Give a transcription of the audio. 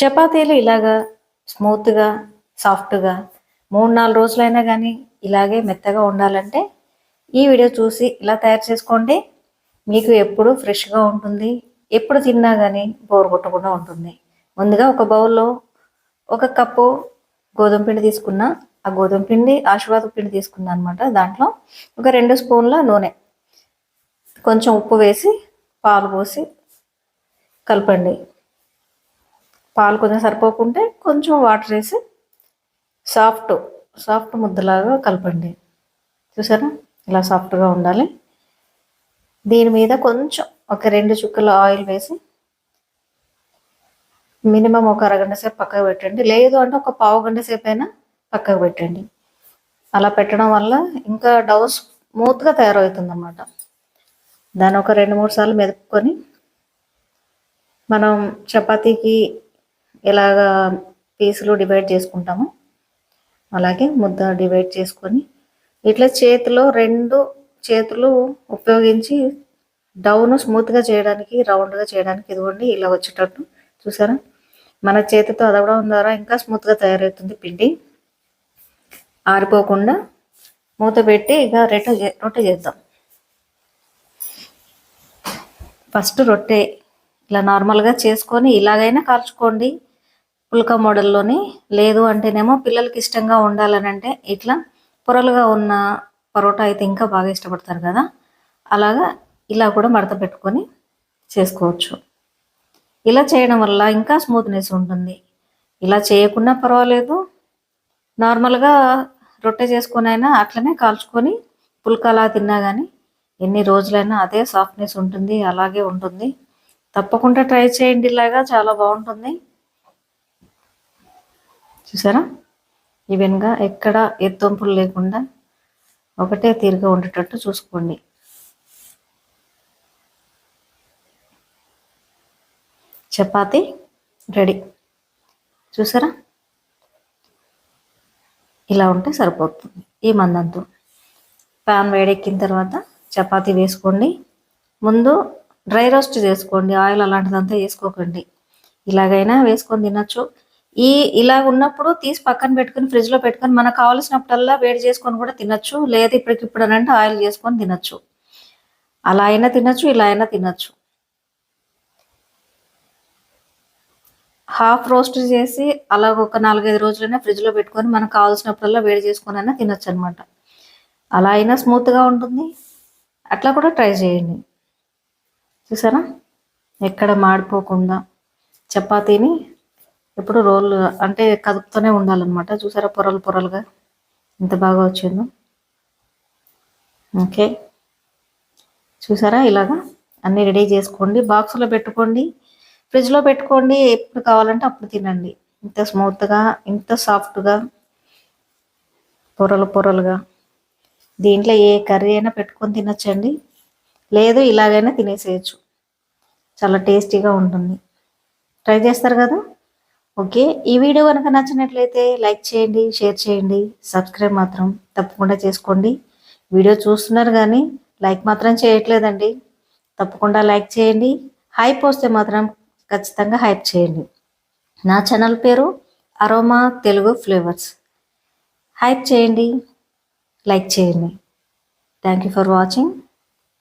చపాతీలు ఇలాగా స్మూత్గా సాఫ్ట్గా మూడు నాలుగు రోజులైనా కానీ ఇలాగే మెత్తగా ఉండాలంటే ఈ వీడియో చూసి ఇలా తయారు చేసుకోండి. మీకు ఎప్పుడు ఫ్రెష్గా ఉంటుంది. ఎప్పుడు తిన్నా కానీ బోర్ కొట్టకుండా ఉంటుంది. ముందుగా ఒక బౌల్లో ఒక కప్పు గోధుమ పిండి తీసుకున్నా ఆ గోధుమ పిండి ఆశీర్వాద పిండి తీసుకున్నా అనమాట దాంట్లో ఒక రెండు స్పూన్ల నూనె. కొంచెం ఉప్పు వేసి పాలు పోసి కలపండి. పాలు కొంచెం సరిపోకుంటే కొంచెం వాటర్ వేసి సాఫ్ట్ సాఫ్ట్ ముద్దలాగా కలపండి. చూసారా? ఇలా సాఫ్ట్గా ఉండాలి. దీని మీద కొంచెం ఒక రెండు చుక్కల ఆయిల్ వేసి మినిమం ఒక అరగంట సేపు పక్కకు పెట్టండి. లేదు అంటే ఒక పావు గంట సేపు అయినా పక్కకు పెట్టండి. అలా పెట్టడం వల్ల ఇంకా డౌస్ స్మూత్గా తయారవుతుంది అన్నమాట దాన్ని ఒక రెండు మూడు సార్లు మెదుపుకొని మనం చపాతీకి ఎలాగా పీసులు డివైడ్ చేసుకుంటాము అలాగే ముద్ద డివైడ్ చేసుకొని ఇట్లా చేతిలో రెండు చేతులు ఉపయోగించి డౌను స్మూత్గా చేయడానికి రౌండ్గా చేయడానికి ఇదిగోండి ఇలా వచ్చేటట్టు. చూసారా? మన చేతితో అదవడం ద్వారా ఇంకా స్మూత్గా తయారవుతుంది పిండి. ఆరిపోకుండా మూత పెట్టి ఇక రొట్టె రొట్టె చేద్దాం. ఫస్ట్ రొట్టె ఇలా నార్మల్గా చేసుకొని ఇలాగైనా కాల్చుకోండి. పుల్కా మోడల్లోని లేదు అంటేనేమో పిల్లలకి ఇష్టంగా ఉండాలని అంటే ఇట్లా పొరలుగా ఉన్న పరోటా అయితే ఇంకా బాగా ఇష్టపడతారు కదా. అలాగా ఇలా కూడా మడత పెట్టుకొని చేసుకోవచ్చు. ఇలా చేయడం వల్ల ఇంకా స్మూత్నెస్ ఉంటుంది. ఇలా చేయకుండా పర్వాలేదు. నార్మల్గా రొట్టె చేసుకునైనా అయినా అట్లనే కాల్చుకొని పుల్కలా తిన్నా కానీ ఎన్ని రోజులైనా అదే సాఫ్ట్నెస్ ఉంటుంది అలాగే ఉంటుంది. తప్పకుండా ట్రై చేయండి ఇలాగా చాలా బాగుంటుంది. చూసారా? ఈవెన్గా ఎక్కడ ఎత్తొంపులు లేకుండా ఒకటే తీరుగా ఉండేటట్టు చూసుకోండి. చపాతి రెడీ. చూసారా? ఇలా ఉంటే సరిపోతుంది. ఈ మందంతో. ప్యాన్ వేడెక్కిన తర్వాత చపాతీ వేసుకోండి. ముందు డ్రై రోస్ట్ చేసుకోండి. ఆయిల్ అలాంటిదంతా వేసుకోకండి. ఇలాగైనా వేసుకొని తినచ్చు. ఈ ఇలా ఉన్నప్పుడు తీసి పక్కన పెట్టుకుని ఫ్రిడ్జ్లో పెట్టుకొని మనకు కావాల్సినప్పుడల్లా వేడి చేసుకొని కూడా తినచ్చు. లేదు ఇప్పటికిప్పుడు అని అంటే ఆయిల్ చేసుకొని తినచ్చు. అలా అయినా తినచ్చు ఇలా అయినా తినచ్చు. హాఫ్ రోస్ట్ చేసి అలా ఒక నాలుగైదు రోజులైనా ఫ్రిడ్జ్లో పెట్టుకొని మనకు కావాల్సినప్పుడల్లా వేడి చేసుకొని అయినా తినచ్చు అనమాట అలా అయినా స్మూత్గా ఉంటుంది. అట్లా కూడా ట్రై చేయండి. చూసారా? ఎక్కడ మాడిపోకుండా. చపాతీని ఎప్పుడు రోల్ అంటే కదుపుతూనే ఉండాలన్నమాట. చూసారా పొరలు పొరలుగా? ఎంత బాగా వచ్చిందో. ఓకే. చూసారా ఇలాగా? అన్నీ రెడీ చేసుకోండి. బాక్స్లో పెట్టుకోండి. ఫ్రిడ్జ్లో పెట్టుకోండి. ఎప్పుడు కావాలంటే అప్పుడు తినండి. ఇంత స్మూత్గా ఇంత సాఫ్ట్గా పొరలు పొరలుగా. దీంట్లో ఏ కర్రీ అయినా పెట్టుకొని తినచ్చండి. లేదు ఇలాగైనా తినేసేయచ్చు. చాలా టేస్టీగా ఉంటుంది. ట్రై చేస్తారు కదా? ఓకే? ఈ వీడియో కనుక నచ్చినట్లయితే లైక్ చేయండి షేర్ చేయండి సబ్స్క్రైబ్ మాత్రం తప్పకుండా చేసుకోండి. వీడియో చూస్తున్నారు కానీ లైక్ మాత్రం చేయట్లేదండి. తప్పకుండా లైక్ చేయండి. హైప్ వస్తే మాత్రం ఖచ్చితంగా హైప్ చేయండి. నా ఛానల్ పేరు అరోమా తెలుగు ఫ్లేవర్స్. హైప్ చేయండి లైక్ చేయండి. Thank you for watching.